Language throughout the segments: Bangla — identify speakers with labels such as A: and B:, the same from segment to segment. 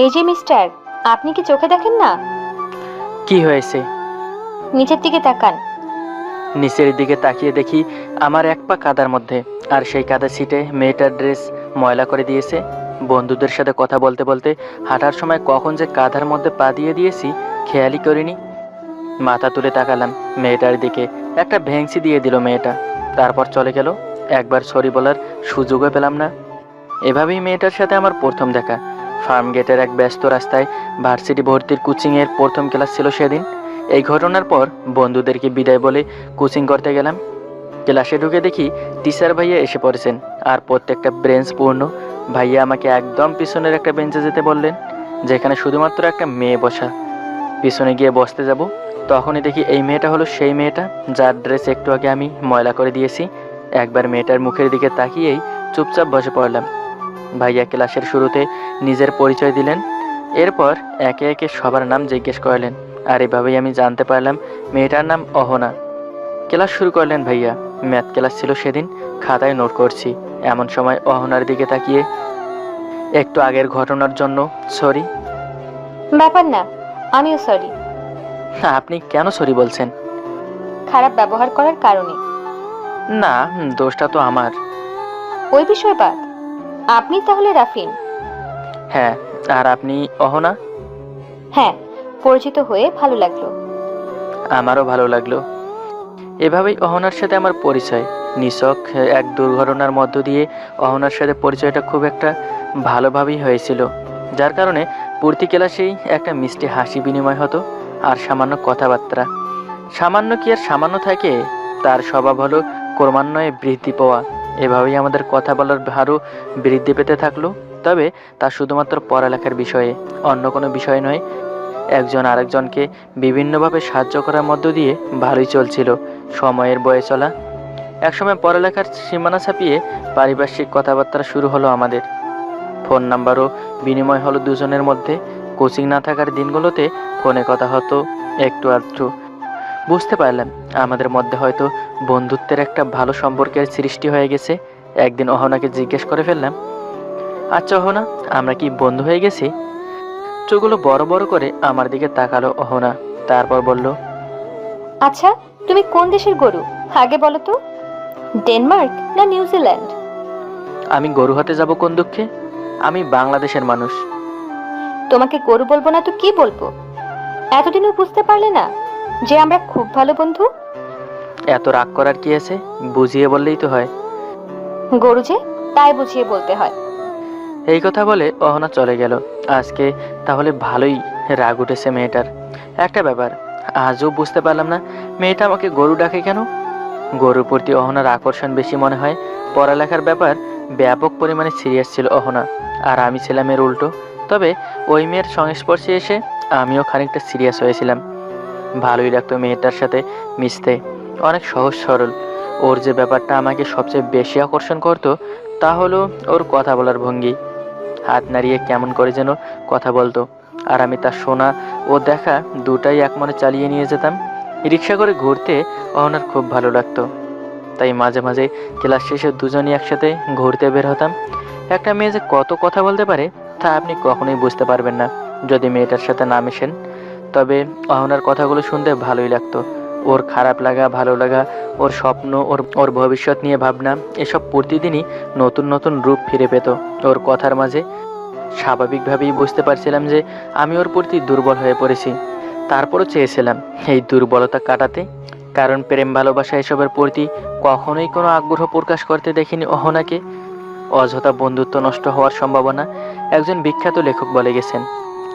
A: এই যে মিস্টার আপনি কি চোখে দেখেন না?
B: কি হয়েছে?
A: নিচের দিকে তাকান।
B: নিচের দিকে তাকিয়ে দেখি আমার এক পা কাদার মধ্যে আর সেই কাদা সিটে মেয়েটার ড্রেস ময়লা করে দিয়েছে। বন্ধুদের সাথে কথা বলতে বলতে হাঁটার সময় কখন যে কাঁধার মধ্যে পা দিয়ে দিয়েছি খেয়ালই করিনি। মাথা তুলে তাকালাম মেয়েটার দিকে একটা ভেংসি দিয়ে দিল মেয়েটা। তারপর চলে গেল একবার সরি বলার সুযোগও পেলাম না। এভাবেই মেয়েটার সাথে আমার প্রথম দেখা। ফার্ম গেটের এক ব্যস্ত রাস্তায় ভার্সিটি ভর্তির কোচিংয়ের প্রথম ক্লাস ছিল সেদিন। এই ঘটনার পর বন্ধুদেরকে বিদায় বলে কোচিং করতে গেলাম। ক্লাসে ঢুকে দেখি টিচার ভাইয়া এসে পড়েছেন আর প্রত্যেকটা ব্রেঞ্চ পূর্ণ। ভাইয়া আমাকে একদম পিছনের একটা বেঞ্চে যেতে বললেন, যেখানে শুধুমাত্র একটা মেয়ে বসা। পিছনে গিয়ে বসতে যাব, তখনই দেখি এই মেয়েটা হলো সেই মেয়েটা, যার ড্রেস একটু আগে আমি ময়লা করে দিয়েছি। একবার মেয়েটার মুখের দিকে তাকিয়েই চুপচাপ বসে পড়লাম। ভাইয়া ক্লাসের শুরুতে নিজের পরিচয় দিলেন। এরপর একে একে সবার নাম জিজ্ঞেস করলেন আর এভাবেই আমি জানতে পারলাম মেয়েটার নাম অহনা। ক্লাস শুরু করলেন ভাইয়া। ম্যাথ ক্লাস ছিল সেদিন খাতায় নোট করছি। এমন সময় অহনার দিকে তাকিয়ে একটু আগের ঘটনার জন্য সরি।
A: ব্যাপার না আমিও সরি।
B: আপনি কেন সরি বলছেন?
A: খারাপ ব্যবহার করার কারণে।
B: না দোষটা তো আমার।
A: ওই বিষয় বাদ আপনি তাহলে রাফিন।
B: হ্যাঁ আর আপনি অহনা?
A: হ্যাঁ পরিচিত হয়ে ভালো লাগল।
B: আমারও ভালো লাগল। এভাবেই অহনার সাথে আমার পরিচয়। নিছক এক দুর্ঘটনার মধ্য দিয়ে অহনার সাথে পরিচয়টা খুব একটা ভালোভাবেই হয়েছিল যার কারণে প্রতি ক্লাসেই একটা মিষ্টি হাসি বিনিময় হতো আর সামান্য কথাবার্তা। সামান্য কি আর সামান্য থাকে তার স্বভাব হলো ক্রমান্বয়ে বৃদ্ধি পাওয়া। এভাবেই আমাদের কথা বলার আরও বৃদ্ধি পেতে থাকল। তবে তা শুধুমাত্র পড়ালেখার বিষয়ে, অন্য কোনো বিষয় নয়। একজন আরেকজনকে বিভিন্নভাবে সাহায্য করার মধ্য দিয়ে ভালোই চলছিল সময়ের বয়ে চলা। একসময় পড়ালেখার সীমানা ছাপিয়ে পারিপার্শ্বিক কথাবার্তা শুরু হলো আমাদের। ফোন নাম্বারও বিনিময় হলো দুজনের মধ্যে। কোচিং না থাকার দিনগুলোতে ফোনে কথা হতো একটু আধটু। বুঝতে পারলাম। আমাদের মধ্যে হয়তো বন্ধুত্বের একটা ভালো সম্পর্কের সৃষ্টি হয়ে গেছে। একদিন অহনাকে জিজ্ঞেস করে ফেললাম আচ্ছা অহনা আমরা কি বন্ধু হয়ে গেছি? চোখগুলো বড় বড় করে আমার দিকে তাকালো অহনা। তারপর বলল
A: আচ্ছা তুমি কোন দেশের গরু? আগে বলো তো। ডেনমার্ক না নিউজিল্যান্ড
B: আমি গরু হাতে যাব কোন দুঃখে? আমি বাংলাদেশের মানুষ।
A: তোমাকে গরু বলব না তো কি বলব? এতদিনও বুঝতে পারলে না। যে আমরা খুব ভালো বন্ধু।
B: এত রাগ করার কি আছে? বুঝিয়ে বললেই তো হয়।
A: গরু যে তাই বুঝিয়ে বলতে হয়।
B: এই কথা বলে অহনা চলে গেল। আজকে তাহলে ভালোই রাগ উঠেছে মেয়েটার। একটা ব্যাপার আজও বুঝতে পারলাম না মেয়েটা আমাকে গরু ডাকে কেন? গরুর প্রতি অহনার আকর্ষণ বেশি মনে হয়। পড়ালেখার ব্যাপার ব্যাপক পরিমাণে সিরিয়াস ছিল অহনা। আর আমি ছিলাম এর উল্টো। তবে ওই মেয়ের সংস্পর্শে এসে আমিও খানিকটা সিরিয়াস হয়েছিলাম। ভালোই লাগতো মেয়েটার সাথে মিশতে। অনেক সহজ সরল। ওর যে ব্যাপারটা আমাকে সবচেয়ে বেশি আকর্ষণ করতো, তা হলো ওর কথা বলার ভঙ্গি। হাত নাড়িয়ে কেমন করে যেন কথা বলতো। আর আমি তার শোনা ও দেখা দুটাই এক মনে চালিয়ে নিয়ে যেতাম। রিক্সা করে ঘুরতে অহনার খুব ভালো লাগতো। তাই মাঝে মাঝে ক্লাস শেষে দুজনই একসাথে ঘুরতে বের হতাম। একটা মেয়ে যে কত কথা বলতে পারে, তা আপনি কখনোই বুঝতে পারবেন না। যদি মেয়েটার সাথে না মেশেন তবে অহনার কথাগুলো শুনতে ভালোই লাগতো। ওর খারাপ লাগা, ভালো লাগা, ওর স্বপ্ন, ওর ওর ভবিষ্যৎ নিয়ে ভাবনা, এসব প্রতিদিনই নতুন নতুন রূপ ফিরে পেত। ওর কথার মাঝে স্বাভাবিকভাবেই বুঝতে পারছিলাম যে আমি ওর প্রতি দুর্বল হয়ে পড়েছি। তারপরও চেয়েছিলাম এই দুর্বলতা কাটাতে, কারণ প্রেম, ভালোবাসা এসবের প্রতি কখনোই কোনো আগ্রহ প্রকাশ করতে দেখিনি অহনাকে। অযথা বন্ধুত্ব নষ্ট হওয়ার সম্ভাবনা একজন বিখ্যাত লেখক বলে গেছেন।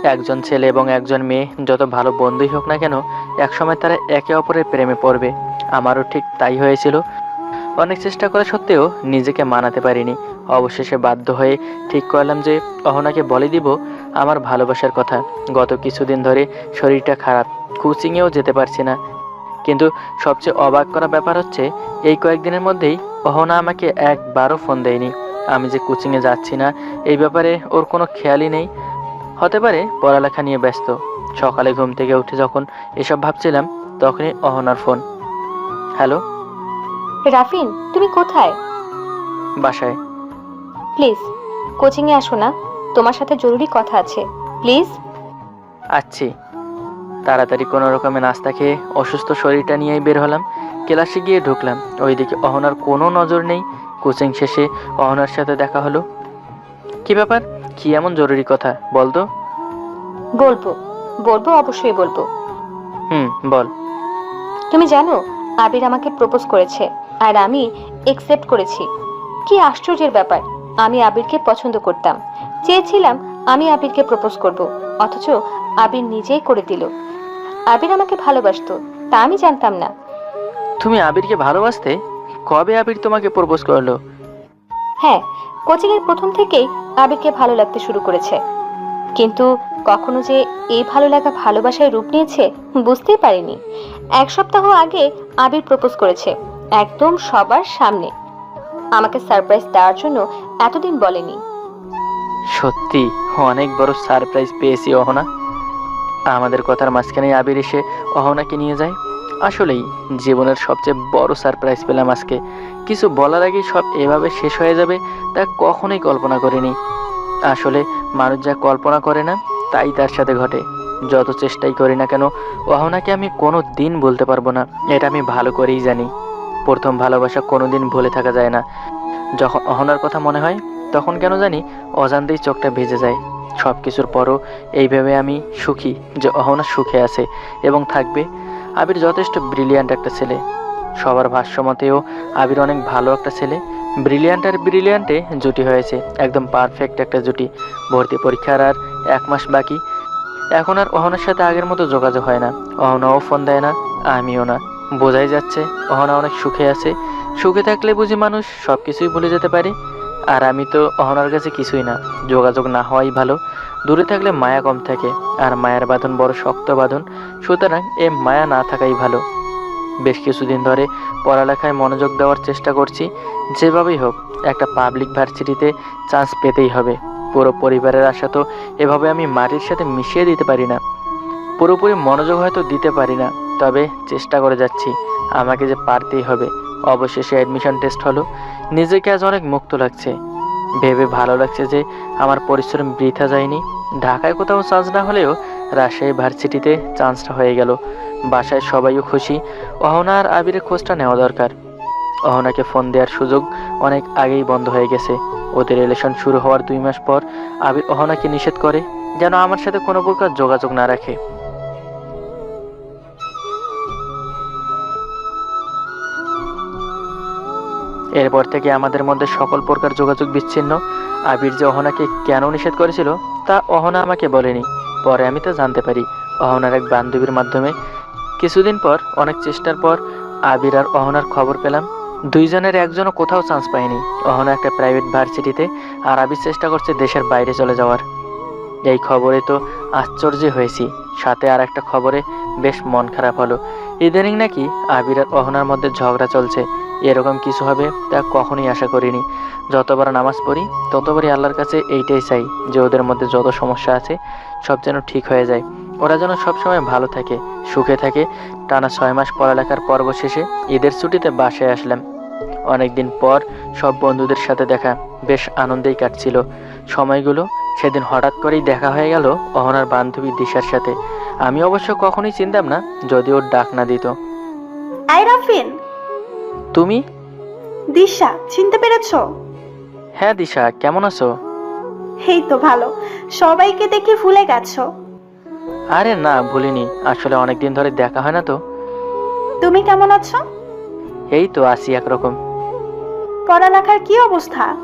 B: একজন ছেলে এবং একজন মেয়ে যত ভালো বন্ধুই হোক না কেন, একসময় তারা একে অপরের প্রেমে পড়বে। আমারও ঠিক তাই হয়েছিল। অনেক চেষ্টা করা সত্ত্বেও নিজেকে মানাতে পারিনি। অবশেষে বাধ্য হয়ে ঠিক করলাম যে, অহনাকে বলে দিব আমার ভালোবাসার কথা। গত কিছুদিন ধরে শরীরটা খারাপ, কোচিংয়েও যেতে পারছি না। কিন্তু সবচেয়ে অবাক করা ব্যাপার হচ্ছে, এই কয়েকদিনের মধ্যেই অহনা আমাকে একবারও ফোন দেয়নি। আমি যে কোচিংয়ে যাচ্ছি না, এই ব্যাপারে ওর কোনো খেয়ালই নেই। হতে পারে পড়ালেখা নিয়ে ব্যস্ত। সকালে ঘুম থেকে উঠে যখন এসব ভাবছিলাম তখনই অহনার ফোন। হ্যালো?
A: রাফিন তুমি কোথায়?
B: বাসায়।
A: প্লিজ কোচিংয়ে আসো না। তোমার সাথে জরুরি কথা আছে। প্লিজ।
B: আচ্ছি। তাড়াতাড়ি কোনো রকমে নাস্তা খেয়ে অসুস্থ শরীরটা নিয়েই বের হলাম। ক্লাসে গিয়ে ঢুকলাম। ওইদিকে অহনার কোনো নজর নেই। কোচিং শেষে অহনার সাথে দেখা হলো। কি ব্যাপার? কি এমন জরুরি কথা? বল তো।
A: বলব। বলব অবশ্যই বলব।
B: হুম বল।
A: তুমি জানো আবির আমাকে প্রপোজ করেছে আর আমি একসেপ্ট করেছি। কি আশ্চর্যের ব্যাপার আমি আবিরকে পছন্দ করতাম। চেয়েছিলাম আমি আবিরকে প্রপোজ করব অথচ আবির নিজেই করে দিল। আবির আমাকে ভালোবাসতো তা আমি জানতাম না।
B: তুমি আবিরকে ভালোবাসতে? কবে আবির তোমাকে প্রপোজ করল?
A: হ্যাঁ কোচিং এর প্রথম থেকেই আবিরকে ভালো লাগতে শুরু করেছে। কিন্তু কখনো যে এই ভালো লাগা ভালোবাসায় রূপ নিয়েছে, বুঝতেই পারিনি। এক সপ্তাহ আগে আবির প্রপোজ করেছে, একদম সবার সামনে। আমাকে সারপ্রাইজ দেওয়ার জন্য এতদিন বলেনি।
B: সত্যি, অনেক বড় সারপ্রাইজ পেয়েছি, অহনা। আমাদের কথার মাঝখানে আবির এসে অহনাকে নিয়ে যায়। আসলেই জীবনের সবচেয়ে বড় সারপ্রাইজ পেলাম আজকে। কিছু বলার আগেই সব এভাবে শেষ হয়ে যাবে তা কখনোই কল্পনা করিনি। আসলে মানুষ যা কল্পনা করে না, তাই তার সাথে ঘটে। যত চেষ্টাই করি না কেন, অহনাকে আমি কোনো দিন বলতে পারব না, এটা আমি ভালো করেই জানি। প্রথম ভালোবাসা কোনো দিন ভুলে থাকা যায় না। যখন অহনার কথা মনে হয়, তখন কেন জানি অজান্তেই চোখটা ভেজে যায়। সব কিছুর পরও এইভাবে আমি সুখী যে অহনা সুখে আছে এবং থাকবে আবির যথেষ্ট ব্রিলিয়ান্ট একটা ছেলে। সবার ভাষ্যমতেও আবির অনেক ভালো একটা ছেলে। ব্রিলিয়ান্ট আর ব্রিলিয়ান্টে জুটি হয়েছে, একদম পারফেক্ট একটা জুটি। ভর্তি পরীক্ষার আর এক মাস বাকি। এখন আর অহনার সাথে আগের মতো যোগাযোগ হয় না। অহনাও ফোন দেয় না, আমিও না। বোঝাই যাচ্ছে অহনা অনেক সুখে আছে। সুখে থাকলে বুঝি মানুষ সব কিছুই ভুলে যেতে পারে। আর আমি তো অহনার কাছে কিছুই না। যোগাযোগ না হওয়াই ভালো। দূরে থাকলে মায়া কম থাকে, আর মায়ের বাঁধন বড় শক্ত বাঁধন, সুতরাং এ মায়া না থাকাই ভালো। বেশ কিছুদিন ধরে পড়ালেখায় মনোযোগ দেওয়ার চেষ্টা করছি, যেভাবেই হোক, একটা পাবলিক ভার্সিটিতে চান্স পেতেই হবে। পুরো পরিবারের আশা তো এভাবে আমি মাটির সাথে মিশিয়ে দিতে পারি না। পুরোপুরি মনোযোগ হয়তো দিতে পারি না, তবে চেষ্টা করে যাচ্ছি, আমাকে যে পারতেই হবে। অবশেষে অ্যাডমিশন টেস্ট হলো, নিজেকে আজ অনেক মুক্ত লাগছে। ভেবে ভালো লাগছে যে আমার পরিশ্রম বৃথা যায়নি। ঢাকায় কোথাও চান্স না হলেও রাজশাহী ভার্সিটিতে চান্সটা হয়ে গেল। বাসায় সবাইও খুশি। অহনা আর আবিরের খোঁজটা নেওয়া দরকার। অহনাকে ফোন দেওয়ার সুযোগ অনেক আগেই বন্ধ হয়ে গেছে। ওদের রিলেশন শুরু হওয়ার দুই মাস পর আবির অহনাকে নিষেধ করে, যেন আমার সাথে কোনো প্রকার যোগাযোগ না রাখে। এরপর থেকে আমাদের মধ্যে সকল প্রকার যোগাযোগ বিচ্ছিন্ন। আবির যে অহনাকে কেন নিষেধ করেছিল, তা অহনা আমাকে বলেনি। পরে আমি তা জানতে পারি। অহনার এক বান্ধবীর মাধ্যমে। কিছুদিন পর, অনেক চেষ্টার পর, আবির আর অহনার খবর পেলাম। দুইজনের একজনও কোথাও চান্স পায়নি। অহনা একটা প্রাইভেট ভার্সিটিতে, আর আবির চেষ্টা করছে দেশের বাইরে চলে যাওয়ার। এই খবরে তো আশ্চর্য হয়েছি। সাথে আর একটা খবরে বেশ মন খারাপ হলো। ইদানিং নাকি আবির আর অহনার মধ্যে ঝগড়া চলছে। এরকম কিছু হবে তা কখনোই আশা করিনি। যতবার নামাজ পড়ি, ততবারই আল্লাহর কাছে এইটাই চাই যে ওদের মধ্যে যত সমস্যা আছে, সব যেন ঠিক হয়ে যায়। ওরা যেন সবসময় ভালো থাকে, সুখে থাকে। টানা ছয় মাস পড়ালেখার পর্ব শেষে ঈদের ছুটিতে বাসায় আসলাম। অনেকদিন পর সব বন্ধুদের সাথে দেখা বেশ আনন্দেই কাটছিল। সময়গুলো সেদিন হঠাৎ করেই দেখা হয়ে গেল অহনার বান্ধবী দিশার সাথে। আমি অবশ্য কখনোই চিনতাম না যদি ওর ডাক না দিত। তুমি?
C: দিশা চিনতে পেরেছ?
B: হ্যাঁ দিশা কেমন আছো?
C: এই তো ভালো। সবাইকে দেখে ভুলে গেছো?
B: আরে না ভুলিনি। আসলে অনেকদিন ধরে দেখা হয় না তো।
C: তুমি কেমন আছো?
B: এই তো আছি একরকম।
C: পড়ালেখার কি অবস্থা?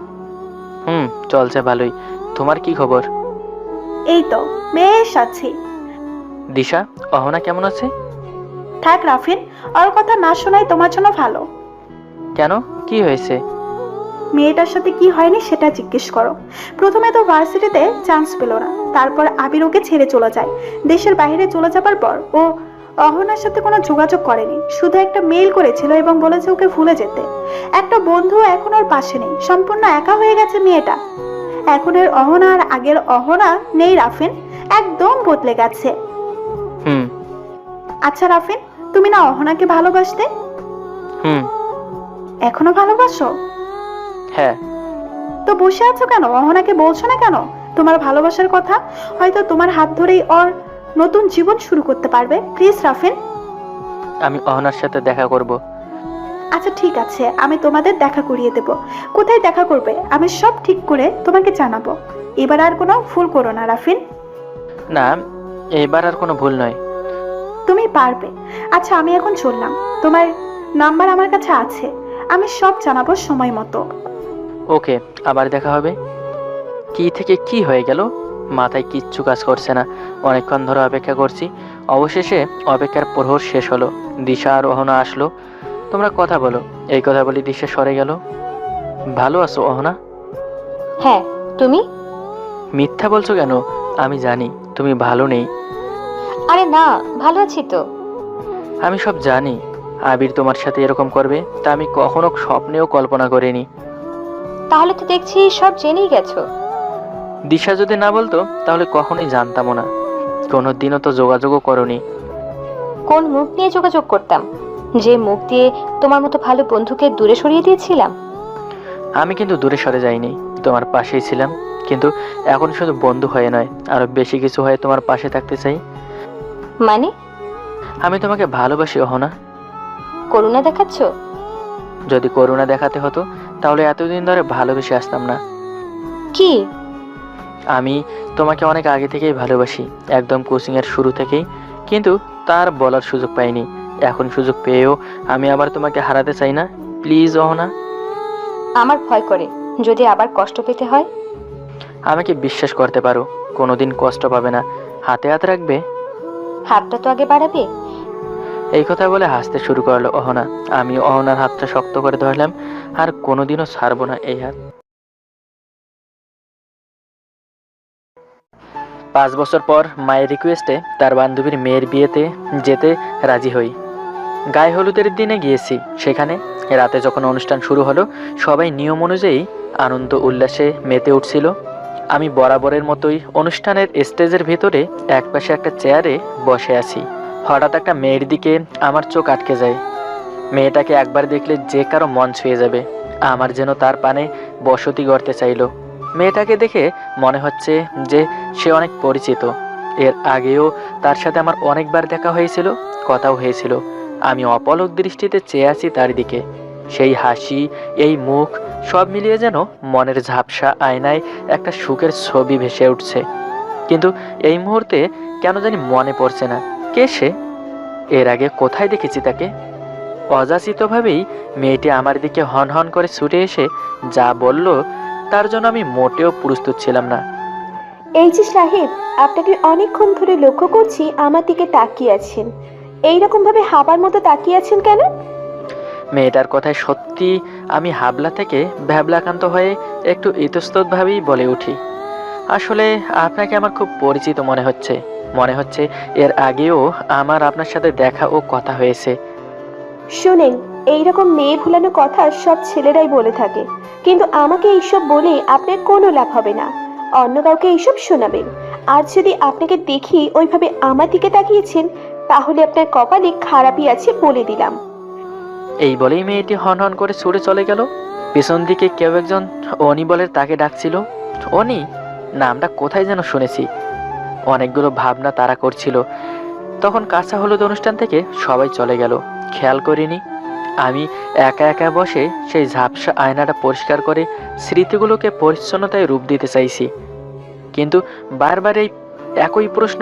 B: হুম চলছে ভালোই। তোমার কি খবর?
C: এই তো বেশ আছি।
B: দিশা অহনা কেমন আছে?
C: থাক রাফিন ওর কথা না শোনাই তোমার জন্য ভালো।
B: কেন? কি হয়েছে?
C: মেয়েটার সাথে কি হয়নি সেটা জিজ্ঞেস করো। প্রথমে তো ভার্সিটিতে চান্স পেল না তারপর আবির ওকে ছেড়ে চলে যায়। দেশের বাইরে চলে যাবার পর ও অহনার সাথে কোনো যোগাযোগ করেনি শুধু একটা মেল করেছিল এবং বলেছে ওকে ভুলে যেতে। একটা বন্ধু এখন ওর পাশে নেই সম্পূর্ণ একা হয়ে গেছে মেয়েটা। এখন এর অহনা আর আগের অহনা নেই রাফিন একদম বদলে গেছে।
B: হুম।
C: আচ্ছা রাফিন তুমি না অহনাকে ভালোবাসতে?
B: হুম।
C: এখনও ভালোবাসো?
B: হ্যাঁ।
C: তো বসে আছো কেন? অহনাকে বলছো না কেন? তোমার ভালোবাসার কথা হয়তো তোমার হাত ধরেই ওর নতুন জীবন শুরু করতে পারবে। প্লিজ রাফিন
B: আমি অহনার সাথে দেখা করব।
C: আচ্ছা ঠিক আছে। আমি তোমাদের দেখা করিয়ে দেব। কোথায় দেখা করবে? আমি সব ঠিক করে তোমাকে জানাব। এবার আর কোনো ভুল করো না রাফিন
B: না এবার আর কোনো ভুল নয়।
C: তুমি পারবে। আচ্ছা আমি এখন চললাম। তোমার নাম্বার আমার কাছে আছে। আমি সব জানাব সময় মতো।
B: ওকে আবার দেখা হবে। কি থেকে কি হয়ে গেল? মাথায় কিচ্ছু কাজ করছে না। অনেকক্ষণ ধরে অপেক্ষা করছি। অবশেষে অপেক্ষার প্রহর শেষ হলো। দিশা আর অহনা আসলো। তোমরা কথা বলো। এই কথা বলি দিশা সরে গেল। ভালো আছো অহনা?
A: হ্যাঁ তুমি?
B: মিথ্যা বলছো কেন? আমি জানি তুমি ভালো নেই।
A: আরে না ভালো আছি তো।
B: আমি সব জানি। আবির তোমার সাথে এরকম করবে তা আমি কখনো স্বপ্নেও কল্পনা করিনি।
A: তাহলে তো দেখছি সব জেনেই গেছো।
B: দিশা যদি না বলতো তাহলে কখনোই জানতামও না। কোনো দিনও তো যোগাযোগও করনি।
A: কোন মুখ নিয়ে যোগাযোগ করতাম? যে মুখ দিয়ে তোমার মতো ভালো বন্ধুকে দূরে সরিয়ে দিয়েছিলাম?
B: আমি কিন্তু দূরে সরে যাইনি তোমার পাশেই ছিলাম। কিন্তু এখন শুধু বন্ধু হয়ে নয় আরও বেশি কিছু হয়ে তোমার পাশে থাকতে চাই।
A: মানে?
B: আমি তোমাকে ভালোবাসি অহনা।
A: করুণা দেখাচ্ছ?
B: যদি করুণা দেখাতে হতো তাহলে এতদিন ধরে ভালোবেসে আসতাম না।
A: কি?
B: আমি তোমাকে অনেক আগে থেকেই ভালোবাসি একদম কোচিংয়ের শুরু থেকেই। কিন্তু তার বলার সুযোগ পাইনি। এখন সুযোগ পেয়েও আমি আবার তোমাকে হারাতে চাই না। প্লিজ অহনা।
A: আমার ভয় করে যদি আবার কষ্ট পেতে হয়?
B: আমাকে বিশ্বাস করতে পারো কোনোদিন কষ্ট পাবে না। হাতে হাত রাখবে?
A: হাতটা তো আগে বাড়াবে।
B: এই কথা বলে হাসতে শুরু করল অহনা। আমি অহনার হাতটা শক্ত করে ধরলাম, আর কোনোদিনও ছাড়বো না এই হাত। পাঁচ বছর পর মায়ের রিকোয়েস্টে তার বান্ধবীর মেয়ের বিয়েতে যেতে রাজি হই। গায়ে হলুদের দিনে গিয়েছি। সেখানে রাতে যখন অনুষ্ঠান শুরু হলো, সবাই নিয়ম অনুযায়ী আনন্দ উল্লাসে মেতে উঠছিল। আমি বরাবরের মতোই অনুষ্ঠানের স্টেজের ভিতরে একপাশে একটা চেয়ারে বসে আছি। হঠাৎ একটা মেয়ের দিকে আমার চোখ আটকে যায়। মেয়েটাকে একবার দেখলে যে কারও মন ছুঁয়ে যাবে, আমার যেন তার পানে বসতি গড়তে চাইলো। মেয়েটাকে দেখে মনে হচ্ছে যে সে অনেক পরিচিত। এর আগেও তার সাথে আমার অনেকবার দেখা হয়েছিল, কথাও হয়েছিল। আমি অপলক দৃষ্টিতে চেয়ে আছি তার দিকে। সেই হাসি, এই মুখ, সব মিলিয়ে যেন মনের ঝাপসা আয়নায় একটা সুখের ছবি ভেসে উঠছে। কিন্তু এই মুহূর্তে কেন জানি মনে পড়ছে না। কে সে? এর আগে কোথায় দেখেছি তাকে? অযাচিতভাবেই মেয়েটি আমার দিকে হন হন করে ছুটে এসে যা বলল তার জন্য আমি মোটেও প্রস্তুত ছিলাম না।
D: এই যে সাহেব আপনাকে অনেকক্ষণ ধরে লক্ষ্য করছি আমার দিকে তাকিয়ে আছেন। এইরকম ভাবে হাবার মতো তাকিয়ে আছেন কেন?
B: মেয়েটার কথায় সত্যি আমি হাবলা থেকে ভ্যাবলাকান্ত হয়ে একটু ইতস্ততভাবেই বলে উঠি। আসলে আপনাকে আমার খুব পরিচিত মনে হচ্ছে। মনে হচ্ছে এর আগেও আমার আপনার সাথে দেখা ও কথা হয়েছে।
D: শোনেন এইরকম মেয়ে ভুলানো কথা সব ছেলেরাই বলে থাকে। কিন্তু আমাকে এইসব বলে আপনার কোনো লাভ হবে না। অন্য কাউকে এইসব শোনাবেন। আর যদি আপনাকে দেখি ওইভাবে আমার দিকে তাকিয়েছেন তাহলে আপনার কপালে খারাপই আছে বলে দিলাম।
B: এই বলেই মেয়েটি হন হন করে ছুটে চলে গেল। পেছন দিকে কেউ একজন অনি বলে তাকে ডাকছিল। অনি নামটা কোথায় যেন শুনেছি। অনেকগুলো ভাবনা তারা করছিল। তখন কাঁচা হলুদ অনুষ্ঠান থেকে সবাই চলে গেল। খেয়াল করিনি, আমি একা একা বসে সেই ঝাপসা আয়নাটা পরিষ্কার করে স্মৃতিগুলোকে পরিচ্ছন্নতায় রূপ দিতে চাইছি। কিন্তু বারবার এই একই প্রশ্ন,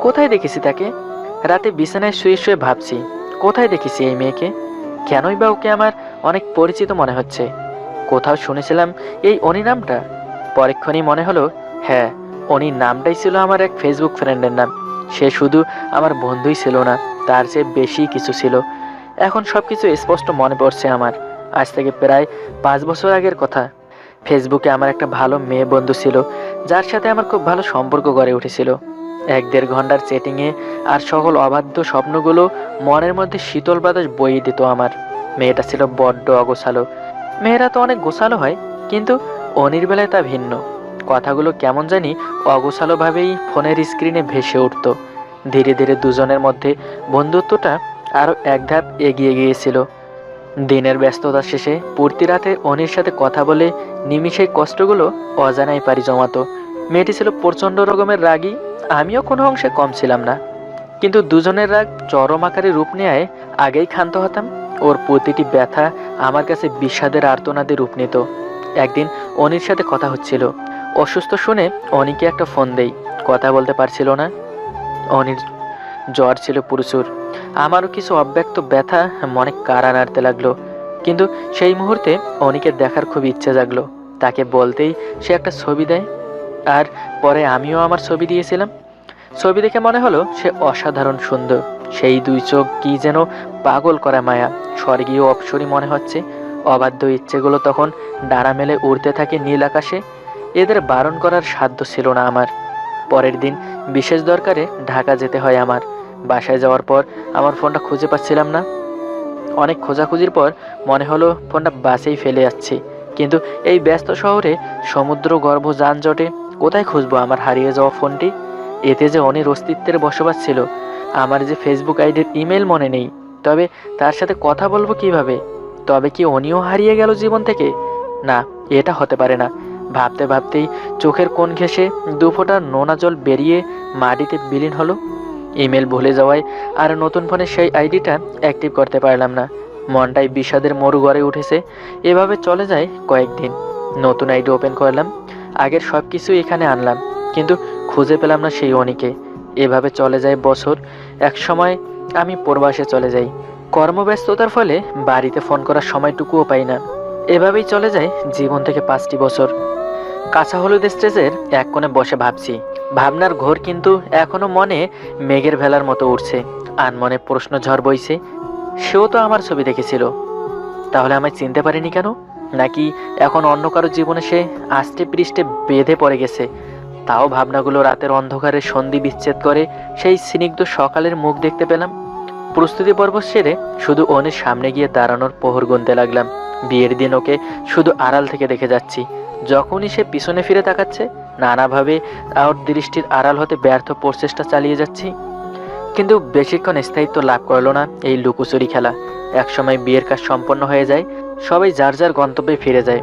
B: কোথায় দেখেছি তাকে? রাতে বিছানায় শুয়ে শুয়ে ভাবছি, কোথায় দেখেছি এই মেয়েকে? কেনই বা ওকে আমার অনেক পরিচিত মনে হচ্ছে। কোথাও শুনেছিলাম এই অনিনামটা, পরক্ষণই মনে হলো হ্যাঁ অনি নামটাই ছিল আমার এক ফেসবুক ফ্রেন্ডের নাম। সে শুধু আমার বন্ধুই ছিল না, তার চেয়ে বেশি কিছু ছিল। এখন সব কিছু স্পষ্ট মনে পড়ছে আমার। আজ থেকে প্রায় পাঁচ বছর আগের কথা। ফেসবুকে আমার একটা ভালো মেয়ে বন্ধু ছিল, যার সাথে আমার খুব ভালো সম্পর্ক গড়ে উঠেছিল। এক দেড় ঘণ্টার চেটিংয়ে আর সকল অবাধ্য স্বপ্নগুলো মনের মধ্যে শীতল বাতাস বইয়ে দিত আমার। মেয়েটা ছিল বড্ড অগোছালো। মেয়েরা তো অনেক গোছালো হয়, কিন্তু অনির বেলায় তা ভিন্ন। কথাগুলো কেমন জানি অগোছালোভাবেই ফোনের স্ক্রিনে ভেসে উঠত। ধীরে ধীরে দুজনের মধ্যে বন্ধুত্বটা আরও এক ধাপ এগিয়ে গিয়েছিল। দিনের ব্যস্ততা শেষে পূর্তি রাতে অনির সাথে কথা বলে নিমিষেই কষ্টগুলো অজানাই পারি জমাতো। মেয়েটি ছিল প্রচণ্ড রকমের রাগী, আমিও কোনো অংশে কম ছিলাম না। কিন্তু দুজনের রাগ চরম আকারে রূপ নেয় আগেই ক্ষান্ত হতাম। ওর প্রতিটি ব্যথা আমার কাছে বিষাদের আর্তনাদে রূপ নিত। একদিন অনির সাথে কথা হচ্ছিল। অসুস্থ শুনে অনিকে একটা ফোন দেই। কথা বলতে পারছিল না। অনির জ্বর ছিল প্রচুর। আমারও কিছু অব্যক্ত ব্যথা মনে কারা নাড়তে লাগল। কিন্তু সেই মুহূর্তে অনিকে দেখার খুব ইচ্ছে জাগলো। তাকে বলতেই সে একটা ছবি দেয়। আর পরে আমিও আমার ছবি দিয়েছিলাম। ছবি দেখে মনে হলো সে অসাধারণ সুন্দর। সেই দুই চোখ কি যেন পাগল করা মায়া। স্বর্গীয় অপসরী মনে হচ্ছে। অবাধ্য ইচ্ছেগুলো তখন ডানা মেলে উড়তে থাকে নীল আকাশে। এদের বারণ করার সাধ্য ছিল না আমার। পরের দিন বিশেষ দরকারে ঢাকা যেতে হয় আমার। বাসায় যাওয়ার পর আমার ফোনটা খুঁজে পাচ্ছিলাম না। অনেক খোঁজাখুঁজির পর মনে হলো ফোনটা বাসেই ফেলে যাচ্ছি। কিন্তু এই ব্যস্ত শহরে সমুদ্র, গর্ভ, যানজটে কোথায় খুঁজবো আমার হারিয়ে যাওয়া ফোনটি? এতে যে অনির অস্তিত্বের বসবাস ছিল, আমার যে ফেসবুক আইডির ইমেল মনে নেই। তবে তার সাথে কথা বলব কীভাবে? তবে কি অনিও হারিয়ে গেল জীবন থেকে? না, এটা হতে পারে না। ভাবতে ভাবতেই চোখের কোণ ঘেঁষে দু ফোঁটা নোনা জল বেরিয়ে মাটিতে বিলীন হলো। ইমেল ভুলে যাওয়ায় আর নতুন ফোনে সেই আইডিটা অ্যাক্টিভ করতে পারলাম না। মনটাই বিষাদের মরু গড়ে উঠেছে। এভাবে চলে যায় কয়েকদিন। নতুন আইডি ওপেন করলাম। আগের সব কিছু এখানে আনলাম। কিন্তু খুঁজে পেলাম না সেই অনিকে। এভাবে চলে যায় বছর। এক সময় আমি প্রবাসে চলে যাই। কর্মব্যস্ততার ফলে বাড়িতে ফোন করার সময়টুকুও পাই না। এভাবেই চলে যায় জীবন থেকে পাঁচটি বছর। কাঁচা হলুদ স্টেজের এক কোণে বসে ভাবছি। ভাবনার ঘোর কিন্তু এখনও মনে মেঘের ভেলার মতো উঠছে। আনমনে প্রশ্ন ঝড় বইছে, সেও তো আমার ছবি দেখেছিল। তাহলে আমায় চিনতে পারেনি কেন? নাকি এখন অন্য কারও জীবনে সে আষ্টে পৃষ্ঠে বেঁধে পড়ে গেছে? তাও ভাবনাগুলো রাতের অন্ধকারে সন্ধি বিচ্ছেদ করে সেই স্নিগ্ধ সকালের মুখ দেখতে পেলাম। প্রস্তুতি পর্ব সেরে শুধু অনির সামনে গিয়ে দাঁড়ানোর পোহর গুনতে লাগলাম। বিয়ের দিন ওকে শুধু আড়াল থেকে দেখে যাচ্ছি। যখনই সে পিছনে ফিরে তাকাচ্ছে, নানাভাবে ওর দৃষ্টির আড়াল হতে ব্যর্থ প্রচেষ্টা চালিয়ে যাচ্ছি। কিন্তু বেশিক্ষণ স্থায়িত্ব লাভ করল না এই লুকোচুরি খেলা। একসময় বিয়ের কাজ সম্পন্ন হয়ে যায়, সবাই যার যার গন্তব্যে ফিরে যায়।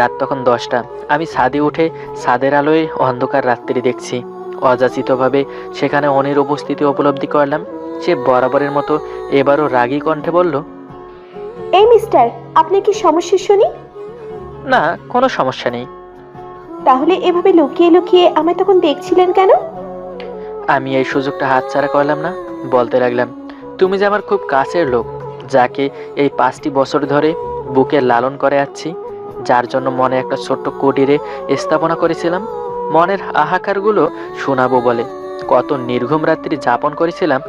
B: রাত তখন দশটা। আমি ছাদে উঠে ছাদের আলোয় অন্ধকার রাত্রি দেখছি। অযাচিতভাবে সেখানে অনির উপস্থিতি উপলব্ধি করলাম। সে বরাবরের মতো এবারও রাগী কণ্ঠে বলল
D: এই মিস্টার আপনার কি সমস্যা শুনি?
B: না কোনো সমস্যা নেই।
D: তাহলে এভাবে লুকিয়ে লুকিয়ে আমায় তখন দেখছিলেন কেন?
B: আমি এই সুযোগটা হাতছাড়া করলাম না বলতে লাগলাম তুমি যে আমার খুব কাছের লোক যাকে এই পাঁচটি বছর ধরে বুকে লালন করে আছি যার জন্য মনে একটা ছোট্ট কুটিরে স্থাপনা করেছিলাম মনের হাহাকারগুলো শোনাবো বলে কত নির্ঘুম রাত্রি যাপন করেছিলাম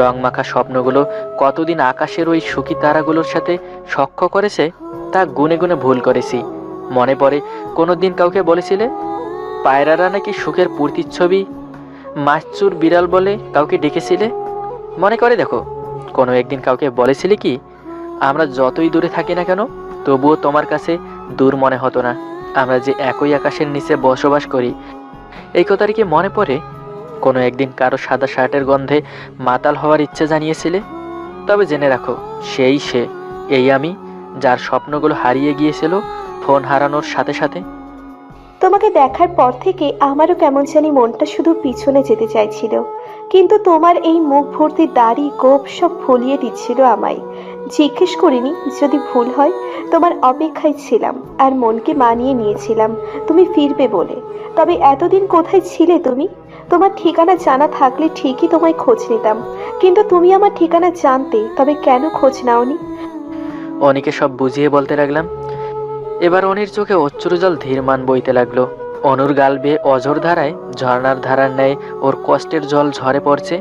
B: রংমাখা স্বপ্নগুলো কতদিন আকাশের ওই সুখী তারাগুলোর সাথে সখ্য করেছে, তা গুনে গুনে ভুল করেছি। মনে পড়ে কোনো দিন কাউকে বলেছিলে, পায়রারা নাকি সুখের প্রতিচ্ছবি মাছচুর বিড়াল বলে কাউকে ডেকেছিলে? মনে করে দেখো, কোনো একদিন কাউকে বলেছিলে কি, আমরা যতই দূরে থাকি না কেন, তবুও তোমার কাছে দূর মনে হতো না। আমরা যে একই আকাশের নিচে বসবাস করি, এই কথাটি কি মনে পড়ে? কোনো একদিন কারও সাদা শার্টের গন্ধে মাতাল হওয়ার ইচ্ছে জানিয়েছিলে? তবে জেনে রাখো, সেই সে, এই আমি, যার স্বপ্নগুলো হারিয়ে গিয়েছিল ফোন হারানোর সাথে সাথে।
D: তোমাকে দেখার পর থেকে আমারও কেমন জানি মনটা শুধু পিছনে যেতে চাইছিল। কিন্তু তোমার এই মুখ ভর্তি দাড়ি, গোপ সব ভুলিয়ে দিচ্ছিল আমায়। জিজ্ঞেস করিনি, যদি ভুল হয়, তোমার অপেক্ষায় ছিলাম আর মনকে মানিয়ে নিয়েছিলাম। তুমি ফিরবে বলে। তবে এতদিন কোথায় ছিলে তুমি? তোমার ঠিকানা জানা থাকলে ঠিকই তোমায় খোঁজ নিতাম। কিন্তু তুমি আমার ঠিকানা জানতে তবে কেন খোঁজ নাওনি?
B: অনিকে সব বুঝিয়ে বলতে লাগলাম। এবার অনির চোখে অচ্ছুরজল ধীরমান বইতে লাগল। অনুর গাল বেয়ে অঝোর ধারায়, ঝর্ণার ধারার ন্যায় ওর কষ্টের জল ঝরে পড়ছে।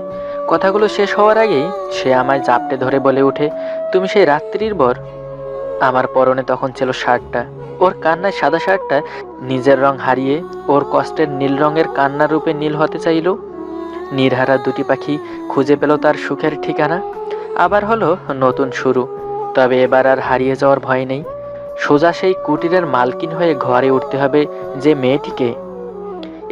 B: কথাগুলো শেষ হওয়ার আগেই সে আমায় জাপটে ধরে বলে ওঠে, তুমি সেই রাত্রির বর। আমার পরনে তখন ছিল শার্টটা। ওর কান্নায় সাদা শার্টটা নিজের রং হারিয়ে ওর কষ্টের নীল রঙের কান্না রূপে নীল হতে চাইল। নির্হারা দুটি পাখি খুঁজে পেল তার সুখের ঠিকানা। আবার হলো নতুন শুরু, তবে এবার আর হারিয়ে যাওয়ার ভয় নেই। সোজা সেই কুটিরের মালকিন হয়ে ঘরে উঠতে হবে যে মেয়েটিকে।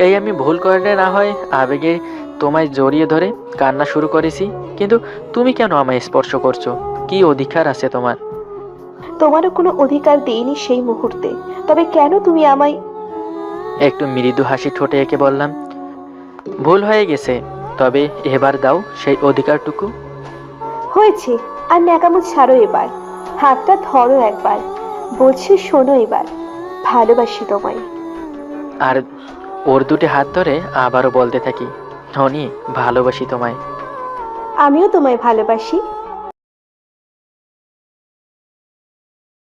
B: এই আমি ভুল করলে না হয় আবেগে তোমায় জড়িয়ে ধরে কান্না শুরু করেছি, কিন্তু তুমি কেন আমায় স্পর্শ করছ? কি অধিকার আছে তোমার?
D: তোমারও কোনো অধিকার দেইনি সেই মুহূর্তে। তবে কেন তুমি আমায়
B: একটু মৃদু হাসি ঠোঁটে এঁকে বললাম ভুল হয়ে গেছে তবে এবার দাও সেই অধিকারটুকু।
D: হয়েছে আর ন্যাকামো ছাড়ো এবার হাতটা ধরো একবার বলছি শোনো এবার ভালোবাসি তোমায়।
B: আর ওর দুটি হাত ধরে আবারও বলতে থাকি ধনী ভালোবাসি তোমায়।
D: আমিও তোমায় ভালোবাসি